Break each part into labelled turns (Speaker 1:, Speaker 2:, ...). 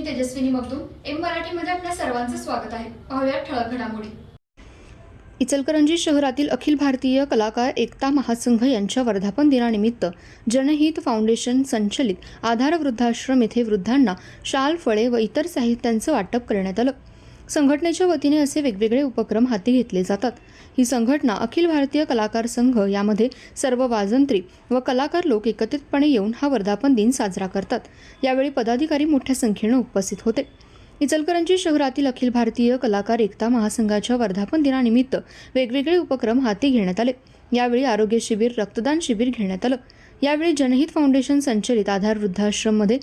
Speaker 1: मी Tejaswini Magdum M मराठीमध्ये आपल्या सर्वांचं स्वागत आहे. पाहूया ठळक घडामोडी.
Speaker 2: इचलकरंजी शहरातील अखिल भारतीय कलाकार एकता महासंघ यांच्या वर्धापन दिनानिमित्त जनहित फाउंडेशन संचलित आधार वृद्धाश्रम येथे वृद्धांना शाल फळे व इतर साहित्यांचं वाटप करण्यात आलं. संघटनेच्या वतीने असे वेगवेगळे उपक्रम हाती घेतले जातात. ही संघटना अखिल भारतीय कलाकार संघ यामध्ये सर्व वाजंत्री व कलाकार लोक एकत्रितपणे येऊन हा वर्धापन दिन साजरा करतात. यावेळी पदाधिकारी मोठ्या संख्येनं उपस्थित होते. इचलकरंजी शहरातील अखिल भारतीय कलाकार एकता महासंघाच्या वर्धापन दिनानिमित्त वेगवेगळे उपक्रम हाती घेण्यात आले. यावेळी आरोग्य शिबिर रक्तदान शिबिर घेण्यात आलं. यावेळी जनहित फाउंडेशन संचलित आधार वृद्धाश्रममध्ये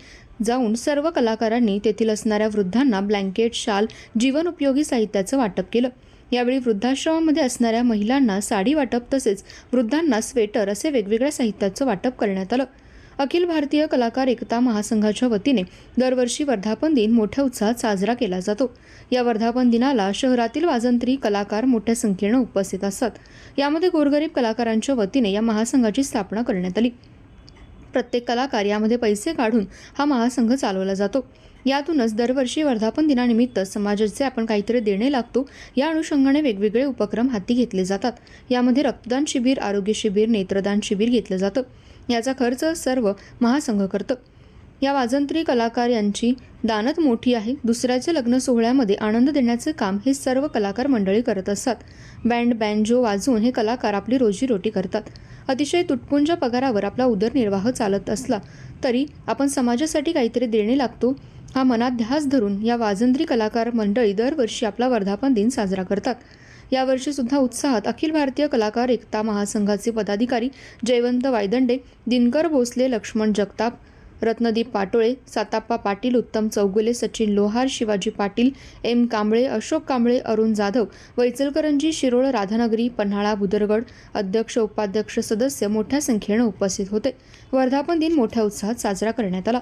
Speaker 2: जाऊन सर्व कलाकारांनी तेथील असणाऱ्या वृद्धांना ब्लँकेट शाल जीवन उपयोगी साहित्याचं वाटप केलं. यावेळी वृद्धाश्रमामध्ये असणाऱ्या महिलांना साडी वाटप तसेच वृद्धांना स्वेटर असे वेगवेगळ्या साहित्याचं वाटप करण्यात आलं. अखिल भारतीय कलाकार एकता महासंघाच्या वतीने दरवर्षी वर्धापन दिन मोठ्या उत्साहात साजरा केला जातो. या वर्धापन दिनाला शहरातील वाजंत्री कलाकार मोठ्या संख्येनं उपस्थित असतात यामध्ये गोरगरीब कलाकारांच्या वतीने या महासंघाची स्थापना करण्यात आली. प्रत्येक कलाकार यामध्ये पैसे काढून हा महासंघ चालवला जातो. यातूनच दरवर्षी वर्धापन दिनानिमित्त समाजाचे आपण काहीतरी देणे लागतो या अनुषंगाने वेगवेगळे उपक्रम हाती घेतले जातात. यामध्ये रक्तदान शिबिर आरोग्य शिबिर नेत्रदान शिबिर घेतलं जातं. याचा खर्च सर्व महासंघ करतं. या वाजंत्री कलाकार यांची दानत मोठी आहे. दुसऱ्याच्या लग्न सोहळ्यामध्ये आनंद देण्याचे काम हे सर्व कलाकार मंडळी करत असतात. बँड बँजो वाजवून हे कलाकार आपली रोजीरोटी करतात. अतिशय तुटपुंजा पगारावर आपला उदरनिर्वाह चालत असला तरी आपण समाजासाठी काहीतरी देणे लागतो. हा मनात ध्यास धरून या वाजंत्री कलाकार मंडळी दरवर्षी आपला वर्धापन दिन साजरा करतात. यावर्षी सुद्धा उत्साहात अखिल भारतीय कलाकार एकता महासंघाचे पदाधिकारी जयवंत वायदंडे दिनकर भोसले लक्ष्मण जगताप रत्नदीप पाटोळे साताप्पा पाटील उत्तम चौगुले सचिन लोहार शिवाजी पाटील एम कांबळे अशोक कांबळे अरुण जाधव वैचलकरंजी शिरोळ राधानगरी पन्हाळा बुदरगड अध्यक्ष उपाध्यक्ष सदस्य मोठ्या संख्येनं उपस्थित होते. वर्धापन दिन मोठ्या उत्साहात साजरा करण्यात आला.